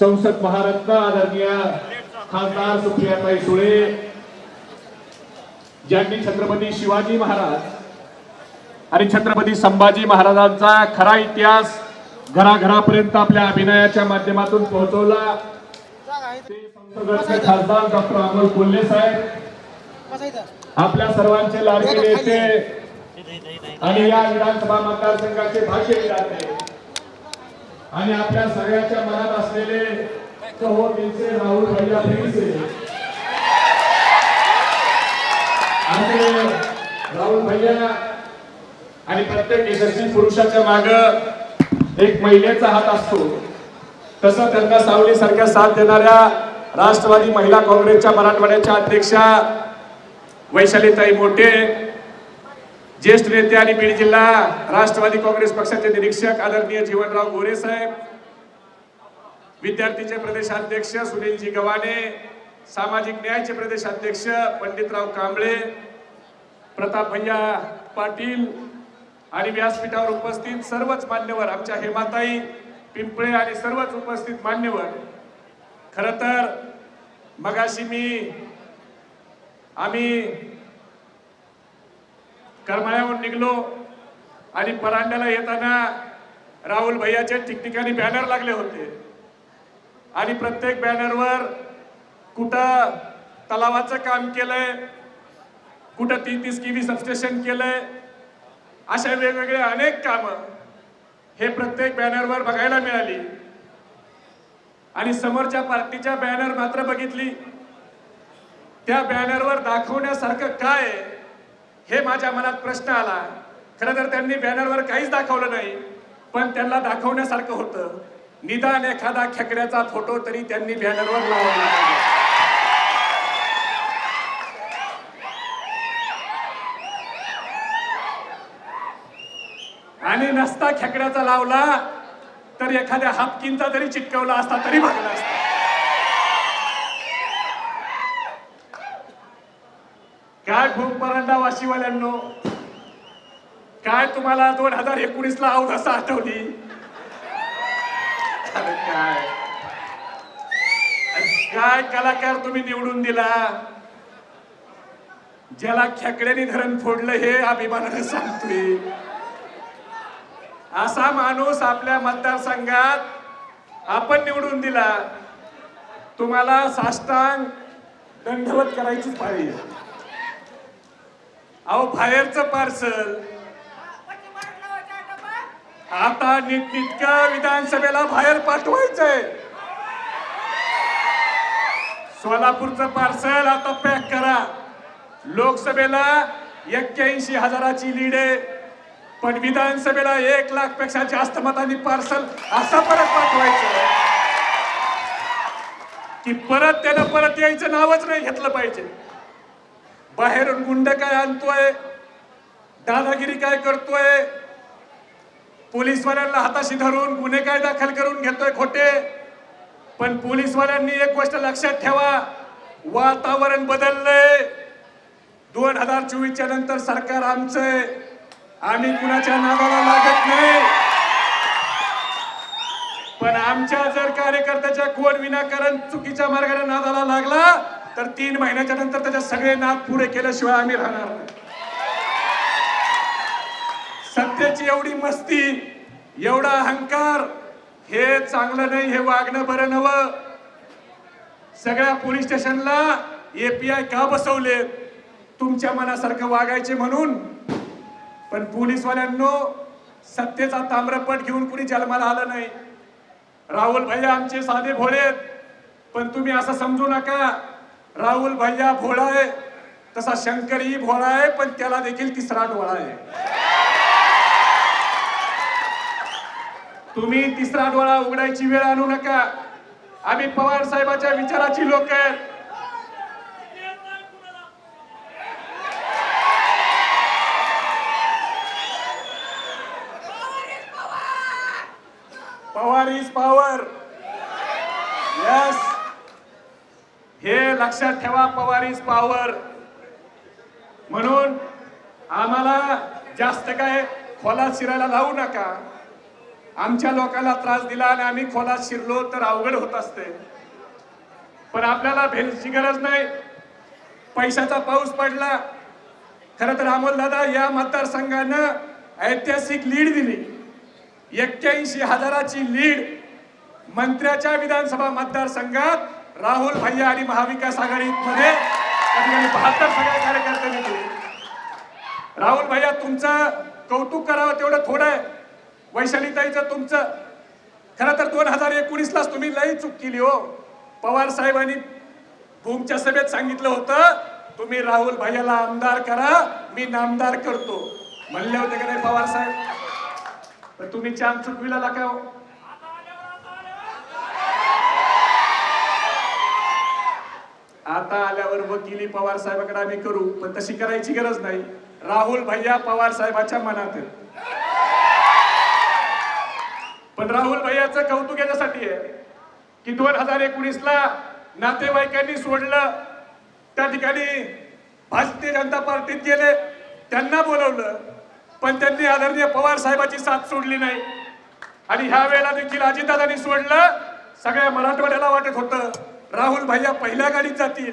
संसद महारत्न आदरणीय खासदार सुप्रियाताई सुळे ज्यांनी छत्रपती शिवाजी महाराज आणि छत्रपती संभाजी महाराजांचा खरा इतिहास घराघरापर्यंत आपल्या अभिनयाच्या माध्यमातून पोहोचवला. ते संसदरत्न खासदार डॉक्टर अमोल कोल्हे साहेब आपल्या सर्वांचे लाडके नेते आणि या विधानसभा मतदारसंघाचे भाग्य विधाते आणि आपल्या सगळ्याच्या मनात असलेले सहोदरीचे राहुल भैया फेडसे आणि राहुल भैया आणि प्रत्येक यशस्वी पुरुषाच्या माग एक महिलेचा हात असतो. तसं त्यांना सावली सारख्या साथ देणाऱ्या राष्ट्रवादी महिला काँग्रेसच्या मराठवाड्याच्या अध्यक्षा वैशालीताई मोठे ज्येष्ठ नेते आणि बीड जिल्हा राष्ट्रवादी काँग्रेस पक्षाचे निरीक्षक आदरणीय जीवनराव गोरे साहेब विद्यार्थीचे प्रदेशाध्यक्ष सुनीलजी गव्हाणे सामाजिक न्यायाचे प्रदेशाध्यक्ष पंडितराव कांबळे प्रताप भैया पाटील आणि व्यासपीठावर उपस्थित सर्वच मान्यवर आमच्या हेमाताई पिंपळे आणि सर्वच उपस्थित मान्यवर. खरं तर मगाशी मी आम्ही करमाळ्यावर निघलो आणि परांड्याला येताना राहुल भैयाचे ठिकठिकाणी बॅनर लागले होते. आणि प्रत्येक बॅनरवर कुठं तलावाचं काम केलंय कुठं तीन तीस किवी सबस्टेशन केलंय अशा वेगवेगळे अनेक कामं हे प्रत्येक बॅनरवर बघायला मिळाली. आणि समोरच्या पार्टीच्या बॅनर मात्र बघितली. त्या बॅनरवर दाखवण्यासारखं काय आहे? हे माझ्या मनात प्रश्न आला. खरं तर त्यांनी बॅनरवर काहीच दाखवलं नाही पण त्यांना दाखवण्यासारखं होतं. निदान एखादा खेकड्याचा फोटो तरी त्यांनी बॅनरवर लावला आणि नसता खेकड्याचा लावला तर एखाद्या हापकिनचा जरी चिटकवला असता तरी भागला असता. काय खूप परंडा वाशीवाल्यांनो. काय तुम्हाला दोन हजार एकोणीस ला अवघसा आठवली? काय? काय कलाकार तुम्ही निवडून दिला? ज्याला खेकड्याने धरण फोडलं हे अभिमानाने सांगतोय. असा माणूस आपल्या मतदारसंघात आपण निवडून दिला. तुम्हाला साष्टांग दंडवत करायचीच पाहिजे अहो बाहेरचं पार्सल. आता नीटनिटका विधानसभेला बाहेर पाठवायचंय. सोलापूरचं पार्सल आता पॅक करा. लोकसभेला एक्क्याऐंशी हजाराची लीड आहे. पण विधानसभेला एक लाखपेक्षा जास्त मतांनी पार्सल असा परत पाठवायचं की परत त्यानं परत यायचं नावच नाही घेतलं पाहिजे. बाहेरून गुंड काय आणतोय? दादागिरी काय करतोय? पोलीसवाल्यांना हाताशी धरून गुन्हे काय दाखल करून घेतोय खोटे? पण पोलीसवाल्यांनी एक गोष्ट लक्षात ठेवा वातावरण बदललंय. दोन हजार चोवीसच्या नंतर सरकार आमचंय. आम्ही कुणाच्या नादाला लागत नाही. पण आमच्या जर कार्यकर्त्याच्या कोण विनाकारण चुकीच्या मार्गाने नादाला लागला तर तीन महिन्याच्या नंतर त्याचे सगळे नाद पुरे केल्याशिवाय आम्ही राहणार नाही. एवढी मस्ती एवढा अहंकार हे चांगलं नाही हे वागणं बरं नवं सगळ्या पोलीस स्टेशनला एपीआय का बसवले तुमच्या मनासारखं वागायचे म्हणून. पण पोलीसवाल्यांनो सत्तेचा ताम्रपट घेऊन कुणी जन्माला आलं नाही. राहुल भैया आमचे साधे भोळेत पण तुम्ही असं समजू नका. राहुल भैया भोळा आहे तसा शंकरही भोळा आहे पण त्याला देखील तिसरा डोळा आहे. तुम्ही तिसरा डोळा उघडायची वेळ आणू नका. आम्ही पवार साहेबाच्या विचाराची लोक आहेत पवार इज पॉवर यस हे लक्षात ठेवा पवार इज पॉवर म्हणून आम्हाला जास्त काय खोलात शिरायला लावू नका. आमच्या लोकांना त्रास दिला आणि आम्ही खोलात शिरलो तर अवघड होत असते. पण आपल्याला भेलची गरज नाही. पैशाचा पाऊस पडला. खरं तर दादा या मतदारसंघानं ऐतिहासिक लीड दिली. एक्क्याऐंशी हजाराची लीड मंत्र्याच्या विधानसभा मतदारसंघात राहुल भैया आणि महाविकास आघाडीमध्ये त्या ठिकाणी बहात्तर सगळ्या कार्यकर्त्यांनी केले राहुल भैया तुमचं कौतुक करावं तेवढं थोडं आहे. वैशालीताईचं तुमचं. खरं तर दोन हजार एकोणीसलाच तुम्ही लई चूक केली हो. पवार साहेबांनी भूमच्या सभेत सांगितलं होतं तुम्ही राहुल भैयाला आमदार करा मी नामदार करतो. म्हणले होते का नाही पवार साहेब? तुम्ही चान चुकविला का हो. आता आल्यावर वकिली पवार साहेबाकडे आम्ही करू पण तशी करायची गरज नाही. राहुल भैया पवार साहेबाच्या मनात पण राहुल भैयाचं कौतुक याच्यासाठी आहे की दोन हजार एकोणीस ला नातेवाईकांनी सोडलं त्या ठिकाणी भारतीय जनता पार्टीत गेले त्यांना बोलवलं पण त्यांनी आदरणीय पवार साहेबाची साथ सोडली नाही. आणि ह्या वेळेला देखील अजितदादांनी सोडलं सगळ्या मराठवाड्याला वाटत होतं. राहुल भैया पहिल्या गाडीत जातील.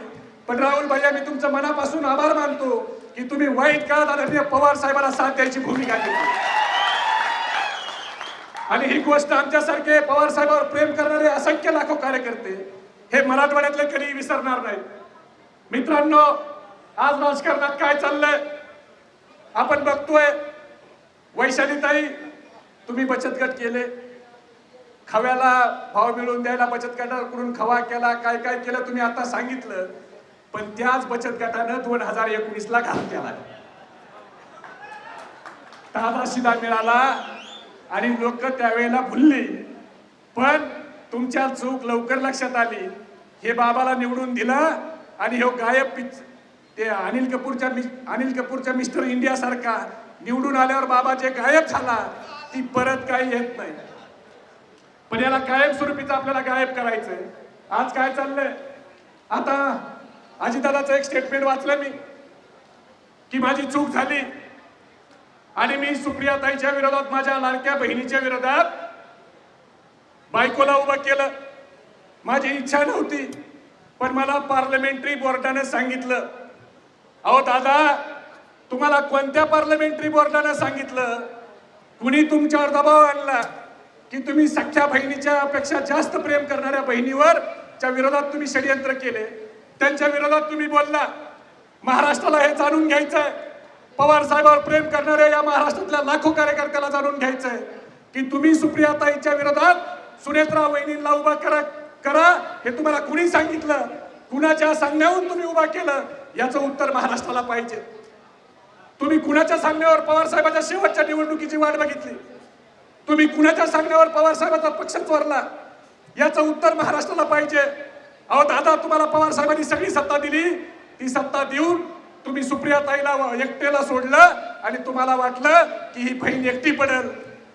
पण राहुल भैया मी तुमचं मनापासून आभार मानतो की तुम्ही वाईट काळात आदरणीय पवार साहेबांना साथ द्यायची भूमिका घेतली. आणि ही गोष्ट आमच्यासारखे पवार साहेबांवर प्रेम करणारे असंख्य लाखो कार्यकर्ते हे मराठवाड्यातले कधी विसरणार नाहीत. मित्रांनो आज राजकारणात काय चाललंय? आपण बघतोय वैशालीताई तुम्ही बचत गट केले. खव्याला भाव मिळवून द्यायला बचत गटाकडून खवा केला काय काय केलं तुम्ही आता सांगितलं. पण त्याच बचत गटानं दोन हजार एकोणीस ला घात केला ताजा शिदा मिळाला आणि लोक त्यावेळेला भुलली. पण तुमच्या चूक लवकर लक्षात आली. हे बाबाला निवडून दिलं आणि हे गायब पिच ते अनिल कपूरच्या मिस- अनिल कपूरच्या मिस्टर इंडिया सारखा निवडून आल्यावर बाबा जे गायब झाला ती परत काही येत नाही. पण याला कायमस्वरूपीचं आपल्याला गायब करायचंय. आज काय चाललंय? आता अजितदादाचं एक स्टेटमेंट वाचलं मी की माझी चूक झाली. आणि मी सुप्रियाताईच्या विरोधात माझ्या लाडक्या बहिणीच्या विरोधात बायकोला उभं केलं. माझी इच्छा नव्हती पण मला पार्लमेंटरी बोर्डाने सांगितलं. अहो दादा तुम्हाला कोणत्या पार्लमेंटरी बोर्डाने सांगितलं? कुणी तुमच्यावर दबाव आणला? की तुम्ही सख्या बहिणीच्या पेक्षा जास्त प्रेम करणाऱ्या बहिणीवर च्या विरोधात तुम्ही षडयंत्र केले त्यांच्या विरोधात तुम्ही बोलला. महाराष्ट्राला हे जाणून घ्यायचंय. पवार साहेबांवर प्रेम करणाऱ्या या महाराष्ट्रातल्या लाखो कार्यकर्त्याला जाणून घ्यायचंय की तुम्ही सुप्रियाताईच्या विरोधात सुनेत्रा वहिनींना उभा करा करा. हे तुम्हाला कुणी सांगितलं? कुणाच्या सांगण्यावरून तुम्ही उभा केलं? याचं उत्तर महाराष्ट्राला पाहिजे. तुम्ही कुणाच्या सांगण्यावर पवार साहेबांच्या शेवटच्या निवडणुकीची वाट बघितली? तुम्ही कुणाच्या सांगण्यावर पवार साहेबांचा पक्ष चोरला? याचं उत्तर महाराष्ट्राला पाहिजे. अहो दादा तुम्हाला पवार साहेबांनी सगळी सत्ता दिली. ती सत्ता देऊन तुम्ही सुप्रियाताईला एकटेला सोडलं आणि तुम्हाला वाटलं की ही बहीण एकटी पडेल.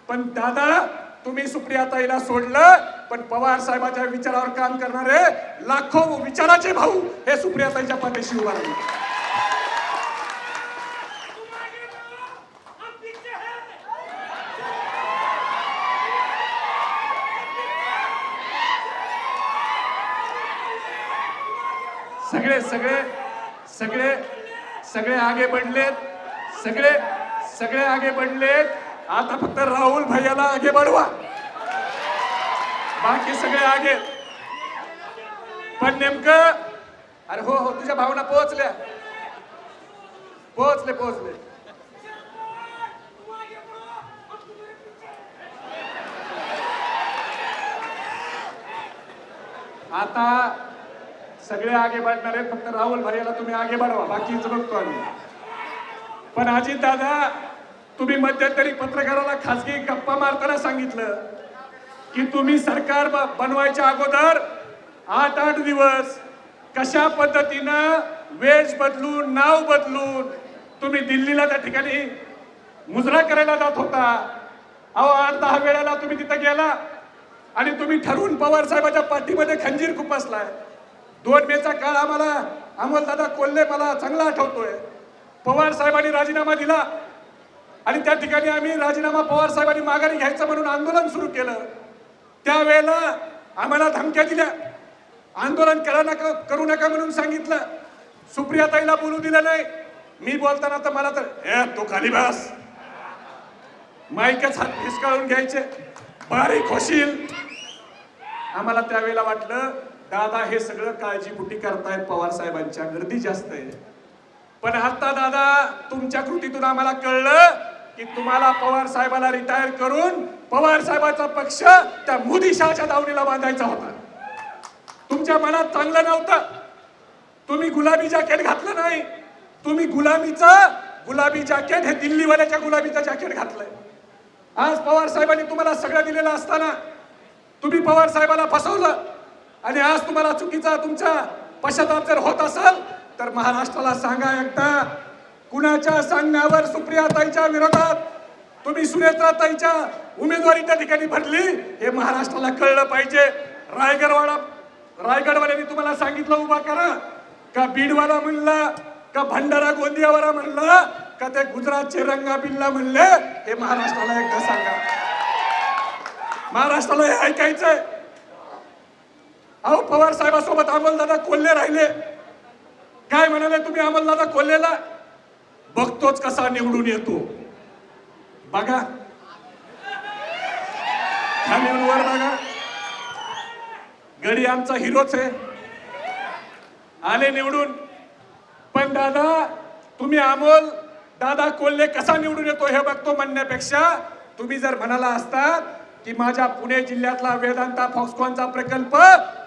पण दादा तुम्ही सुप्रियाताईला सोडलं पण पवार साहेबाच्या विचारावर काम करणारे लाखो विचाराचे भाऊ हे सुप्रियाताईच्या पाठीशी उभारले राहिले हम पीछे हैं सगळे सगळे सगळे सगळे आगे बढ़लेत सगळे सगळे आगे बढ़लेत. आता फक्त राहुल भैयाला आगे बढ़वा. बाकी सगळे आगे. पण नेमकं अरे हो हो तुझ्या भावना पोहोचल्या. पोहोचले पोहोचले. आता सगळे आगे बढ़णार आहेत फक्त राहुल भाईला तुम्ही आगे बढ़वा बाकीच बघतो आम्ही. पण अजित दादा तुम्ही मध्यंतरी पत्रकाराला खासगी गप्पा मारताना सांगितलं की तुम्ही सरकार ब- बनवायच्या अगोदर आठ आठ दिवस कशा पद्धतीनं वेश बदलून नाव बदलून तुम्ही दिल्लीला त्या ठिकाणी मुजरा करायला जात होता. अहो आठ दहा वेळेला तुम्ही तिथं गेला आणि तुम्ही ठरवून पवार साहेबाच्या पाठीमध्ये खंजीर खुपसलाय दोन मेचा काळ आम्हाला अमोलदादा कोल्हे मला चांगला आठवतोय. पवार साहेबांनी राजीनामा दिला. आणि त्या ठिकाणी आम्ही राजीनामा पवार साहेबांनी माघारी घ्यायचं म्हणून आंदोलन सुरू केलं. त्यावेळेला आम्हाला धमक्या दिल्या. आंदोलन करा नका करू नका म्हणून सांगितलं. सुप्रियाताईला बोलू दिलं नाही. मी बोलताना तर मला तर ए तो खाली बस. माईकच हात हिसकाळून घ्यायचे. बारीक होशील. आम्हाला त्यावेळेला वाटलं दादा हे सगळं काळजीपुटी करतायत पवार साहेबांच्या. गर्दी जास्त आहे. पण आता दादा तुमच्या कृतीतून आम्हाला कळलं की तुम्हाला पवार साहेबाला रिटायर करून पवार साहेबाचा पक्ष त्या मोदी शहाच्या दावणीला बांधायचा होता. तुमच्या मनात चांगलं नव्हतं. तुम्ही गुलाबी जॅकेट घातलं नाही. तुम्ही गुलाबीचं गुलाबी जॅकेट हे दिल्लीवाल्याच्या गुलाबीचं जॅकेट घातलंय. आज पवार साहेबांनी तुम्हाला सगळं दिलेलं असताना तुम्ही पवार साहेबाला फसवलं. आणि आज तुम्हाला चुकीचा तुमचा पश्चाताप जर होत असेल तर महाराष्ट्राला सांगा एकदा कुणाच्या सांगण्यावर सुप्रियाताईच्या विरोधात तुम्ही सुनेत्राताईच्या उमेदवारी त्या ठिकाणी भरली हे महाराष्ट्राला कळलं पाहिजे. रायगडवाडा रायगडवाल्यांनी तुम्हाला सांगितलं उभा करा. का बीडवाला म्हणला का भंडारा गोंदियावाला म्हणला का ते गुजरातचे रंगा बिल्ला म्हणले हे महाराष्ट्राला एकदा सांगा. महाराष्ट्राला हे ऐकायचंय. अहो पवार साहेबासोबत अमलदादा कोल्हे राहिले. काय म्हणाले तुम्ही अमलदादा कोल्हेला? बघतोच कसा निवडून येतो. बघा. वर बघा. गडी आमचा हिरोच आहे. आले निवडून. पण दादा तुम्ही अमोल दादा कोल्हे कसा निवडून येतो हे बघतो म्हणण्यापेक्षा तुम्ही जर म्हणाला असता की माझ्या पुणे जिल्ह्यातला वेदांता फॉक्सकॉनचा प्रकल्प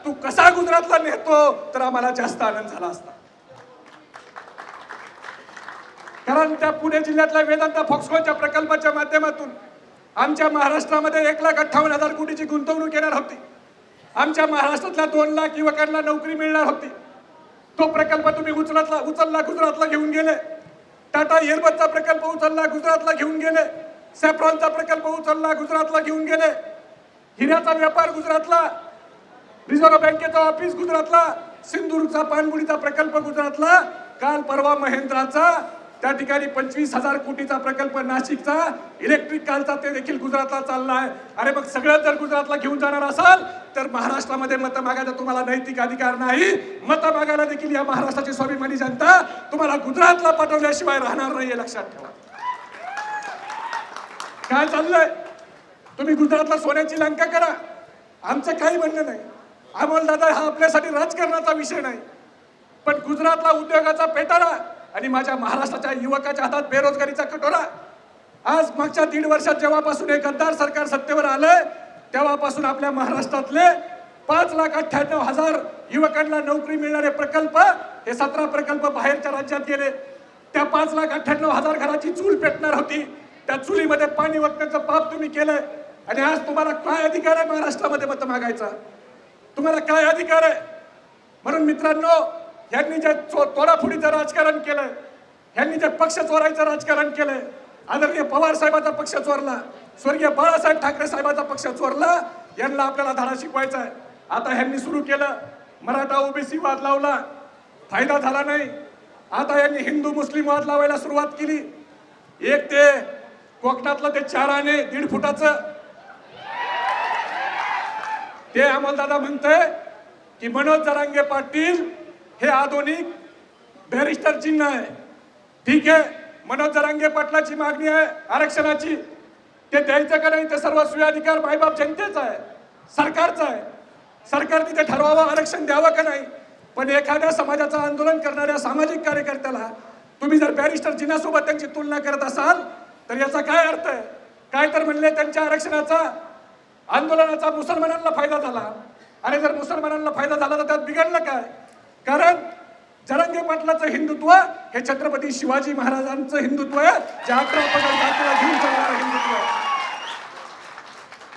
तू कसा गुजरातला नेतो तर आम्हाला जास्त आनंद झाला असता. कारण त्या पुणे जिल्ह्यातल्या वेदांता फॉक्सकॉनच्या प्रकल्पाच्या माध्यमातून आमच्या महाराष्ट्रामध्ये एक लाख अठ्ठावन्न हजार कोटीची गुंतवणूक येणार होती. आमच्या महाराष्ट्रातल्या दोन लाख युवकांना नोकरी मिळणार होती. तो प्रकल्प तुम्ही उचलतला उचलला गुजरातला घेऊन गेले. टाटा एअरबसचा प्रकल्प उचलला गुजरातला घेऊन गेले. सॅफ्रॉनचा प्रकल्प उचलला गुजरातला घेऊन गेले. हिऱ्याचा व्यापार गुजरातला. रिझर्व्ह बँकेचा ऑफिस गुजरातला सिंधुदुर्गचा पाणबुडीचा प्रकल्प गुजरातला काल परवा महेंद्राचा त्या ठिकाणी पंचवीस हजार कोटीचा प्रकल्प नाशिकचा इलेक्ट्रिक कालचा ते देखील गुजरातला चालला आहे अरे मग सगळं जर गुजरातला घेऊन जाणार असाल तर महाराष्ट्रामध्ये मत मागायचा तुम्हाला नैतिक अधिकार नाही. मत मागायला देखील या महाराष्ट्राची स्वाभिमानी जनता तुम्हाला गुजरातला पाठवल्याशिवाय राहणार नाही लक्षात ठेवा. काय चाललंय? तुम्ही गुजरातला सोन्याची लंका करा. आमचं काही म्हणणं नाही. अमोलदादा हा आपल्यासाठी राजकारणाचा विषय नाही. पण गुजरातला उद्योगाचा पेटारा आणि माझ्या महाराष्ट्राच्या युवकाच्या हातात बेरोजगारीचा कटोरा. आज मागच्या दीड वर्षात जेव्हापासून हे गद्दार सरकार सत्तेवर आलंय तेव्हापासून आपल्या महाराष्ट्रातले पाच लाख अठ्ठ्याण्णव हजार युवकांना नोकरी मिळणारे प्रकल्प हे सतरा प्रकल्प बाहेरच्या राज्यात गेले. त्या पाच लाख अठ्ठ्याण्णव हजार घराची चूल पेटणार होती. त्या चुलीमध्ये पाणी ओतण्याचं पाप तुम्ही केलंय आणि आज तुम्हाला काय अधिकार आहे महाराष्ट्रामध्ये मत मागायचा? तुम्हाला काय अधिकार आहे? म्हणून मित्रांनो यांनी जे चो तोडाफोडीचं राजकारण केलंय यांनी जे पक्ष चोरायचं राजकारण केलंय आदरणीय पवार साहेबाचा पक्ष चोरला स्वर्गीय बाळासाहेब ठाकरे साहेबाचा पक्ष चोरला यांना आपल्याला धडा शिकवायचा आहे. आता ह्यांनी सुरू केलं मराठा ओबीसी वाद लावला फायदा झाला नाही. आता यांनी हिंदू मुस्लिम वाद लावायला सुरुवात केली. एक ते कोकणातलं ते चार आणे दीड फुटाचं ते अमोलदादा म्हणतंय की मनोज जरांगे पाटील हे आधुनिक बॅरिस्टर चिन्ह आहे. ठीक आहे मनोज जरांगे पाटलाची मागणी आहे आरक्षणाची. ते द्यायचं का नाही ते सर्व सुयाधिकार मायबाप जनतेचा आहे सरकारचा आहे. सरकारने ते ठरवावं आरक्षण द्यावं का नाही? पण एखाद्या समाजाचं आंदोलन करणाऱ्या सामाजिक कार्यकर्त्याला तुम्ही जर बॅरिस्टर चिन्हासोबत त्यांची तुलना करत असाल तर याचा काय अर्थ आहे? काय तर म्हणले त्यांच्या आरक्षणाचा आंदोलनाचा मुसलमानांना फायदा झाला. आणि जर मुसलमानांना फायदा झाला तर त्यात बिघडलं काय? कारण जरांगे पाटलाचं हिंदुत्व हे छत्रपती शिवाजी महाराजांचं हिंदुत्व आहे. जे अकरा पगड जातीला घेऊन चालणारं हिंदुत्व आहे.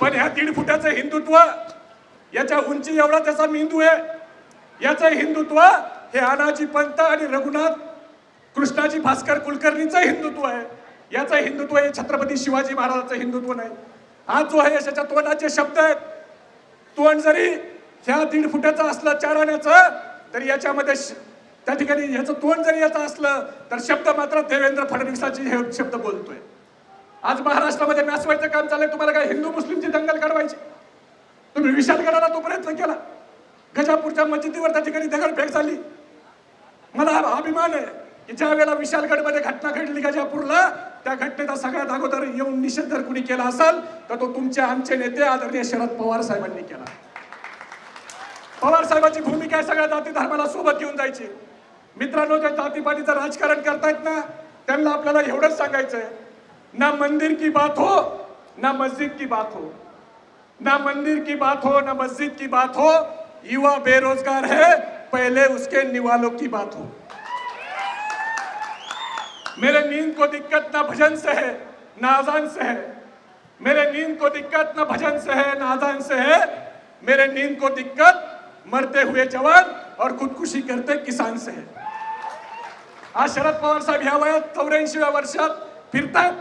पण ह्या दीड फुटाचं हिंदुत्व याच्या उंची एवढा त्याचा मेंदू आहे. याचं हिंदुत्व हे अनाजी पंत आणि रघुनाथ कृष्णाजी भास्कर कुलकर्णीचं हिंदुत्व आहे. याचं हिंदुत्व हे छत्रपती शिवाजी महाराजांचं हिंदुत्व नाही. हा जो आहे याच्या तोंडाचे शब्द आहेत. तोंड जरी ह्या दीड फुटाचं असलं चार आण्याचं तरी याच्यामध्ये श- त्या ठिकाणी ह्याचं तोंड जरी याचं असलं तर शब्द मात्र देवेंद्र फडणवीसाची हे शब्द बोलतोय. आज महाराष्ट्रामध्ये नाचवायचं काम चाललंय तुम्हाला काय हिंदू मुस्लिमची दंगल काढवायची तुम्ही विशालगडाला तो प्रयत्न केला. गजापूरच्या मस्जिदीवर त्या ठिकाणी दगडफेक झाली. मला अभिमान आहे की ज्या वेळेला विशालगडमध्ये घटना घडली गजापूरला त्या घटनेचा सगळ्यात अगोदर येऊन निषेध जर कुणी केला असेल तर तो तुमचे आमचे नेते आदरणीय शरद पवार साहेबांनी केला. पवार साहेबांची भूमिका आहे सगळ्या जाती धर्माला सोबत घेऊन जायची. मित्रांनो जे जातीपातीचं राजकारण करतायत ना त्यांना आपल्याला एवढंच सांगायचंय. ना मंदिर की बात हो ना मस्जिद की बात हो. ना मंदिर की बात हो ना मस्जिद की बात हो युवा बेरोजगार है पहले उसके निवालों की बात हो. मेरे नींद को दिक्कत ना भजन से है ना आजान से है। मेरे नींद को दिक्कत ना भजन से है ना अजान से है। मेरे नींद को दिक्कत मरते हुए जवान और खुदकुशी करते किसान से है। आज शरद पवार साहेब ह्या वयात चौऱ्याऐंशीव्या वर्षात फिरतात.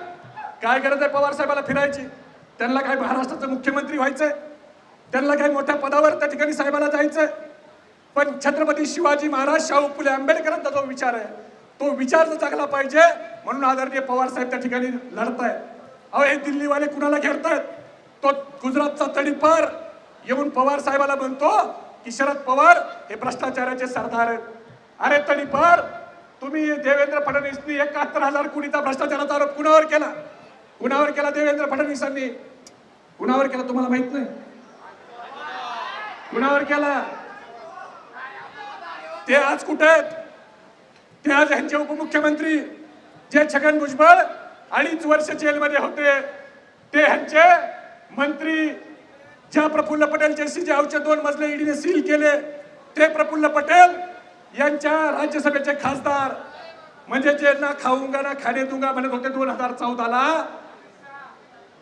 काय गरज आहे पवार साहेबाला फिरायची? त्यांना काय महाराष्ट्राचं मुख्यमंत्री व्हायचंय? त्यांना काही मोठ्या पदावर त्या ठिकाणी साहेबाला जायचंय? पण छत्रपती शिवाजी महाराज शाहू फुले आंबेडकरांचा जो विचार आहे तो विचार जर चांगला पाहिजे. म्हणून आदरणीय पवार साहेब त्या ठिकाणी लढतायत. अहो हे दिल्लीवाले कुणाला घेरतायत? तो गुजरातचा तडीपार. येऊन पवार साहेबाला म्हणतो की शरद पवार हे भ्रष्टाचाराचे सरदार आहेत. अरे तडीपार तुम्ही देवेंद्र फडणवीसनी एकाहत्तर हजार कोटीचा भ्रष्टाचाराचा आरोप कुणावर केला? कुणावर केला देवेंद्र फडणवीसांनी? कुणावर केला तुम्हाला माहीत नाही. कुणावर केला? ते आज कुठे आहेत? ते आज यांचे उपमुख्यमंत्री जे छगन भुजबळ अडीच वर्ष जेलमध्ये होते ते ह्यांचे मंत्री ज्या प्रफुल्ल पटेल जे औचे दोन मजले ईडीने सील केले. ते प्रफुल्ल पटेल यांच्या राज्यसभेचे खासदार. म्हणजे जे ना खाऊंगा ना खाणे दुंगा म्हणत होते दोन हजार चौदाला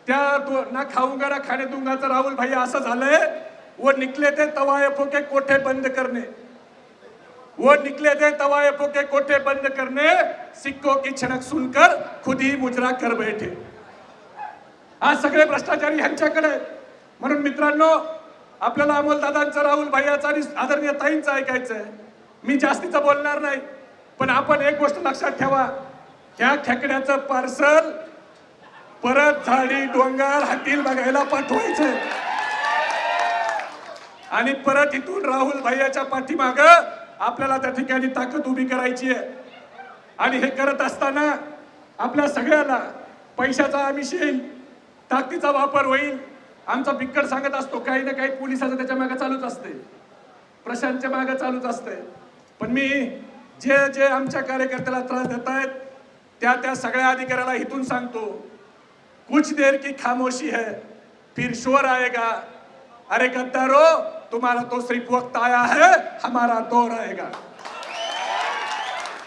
त्या दो, ना खाऊंगा ना खाणे दुंगाचं राहुल भाई असं झालंय. व निकले ते तवाय फोके कोठे बंद करणे. वो निकले थे तवायफों के कोठे बंद करने सिक्कों की छनक सुनकर खुद ही मुजरा कर बैठे। आज सगळे भ्रष्टाचारी ह्यांच्याकडे म्हणून मित्रांनो आपल्याला अमोल दादांचं राहुल भाईयाचं आणि आदरणीय ताईंचं आहे मी जास्तीचं बोलणार नाही पण आपण एक गोष्ट लक्षात ठेवा। ह्या खेकड्याचं पार्सल परत झाडी डोंगर हातील बघायला पाठवायचंय। आणि परत इथून राहुल भैयाच्या पाठीमाग आपल्याला त्या ठिकाणी ताकद उभी करायची आहे. आणि हे करत असताना आपल्या सगळ्याला पैशाचा आम्ही शेईल ताकदीचा वापर होईल. आमचा बिकट सांगत असतो काही ना काही पोलिसाचं त्याच्यामागे चालूच असते. प्रशांतच्या मागे चालूच असते. पण मी जे जे आमच्या कार्यकर्त्याला त्रास देत आहेत त्या त्या सगळ्या अधिकाऱ्याला इथून सांगतो कुछ देर की खामोशी है फिर शोर आएगा. अरे गद्दारो तुम्हाला तो सिर्फ वक्त आया है हमारा दौर रहेगा।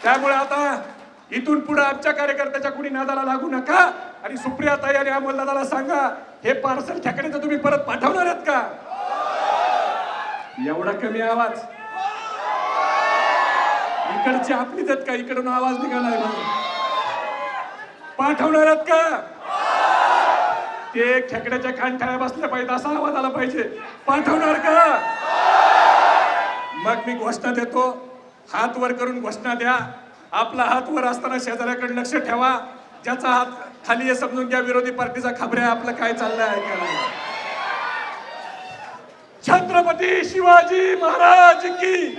त्यामुळे आता? इथून पुढे आमच्या कार्यकर्त्याच्या कुणी नादाला लागू नका. आणि सुप्रिया ताई आणि अमोल दादाला सांगा हे पार्सल ठेकण्याचं तुम्ही परत पाठवणार आहात का? एवढा कमी आवाज. इकडची आपलीच आहेत का? इकडून आवाज निघालाय ना पाठवणार आहात का? ते खेकड्याच्या कांठाळ्या बसल्या पाहिजे असा आवाज आला पाहिजे. पाठवणार का? मग मी घोषणा देतो. हात वर करून घोषणा द्या. आपला हात वर असताना शेजाऱ्याकडे लक्ष ठेवा. ज्याचा हात खाली हे समजून घ्या. विरोधी पार्टीचा खबऱ्या आपलं काय चाललंय ऐकायला छत्रपती शिवाजी महाराज की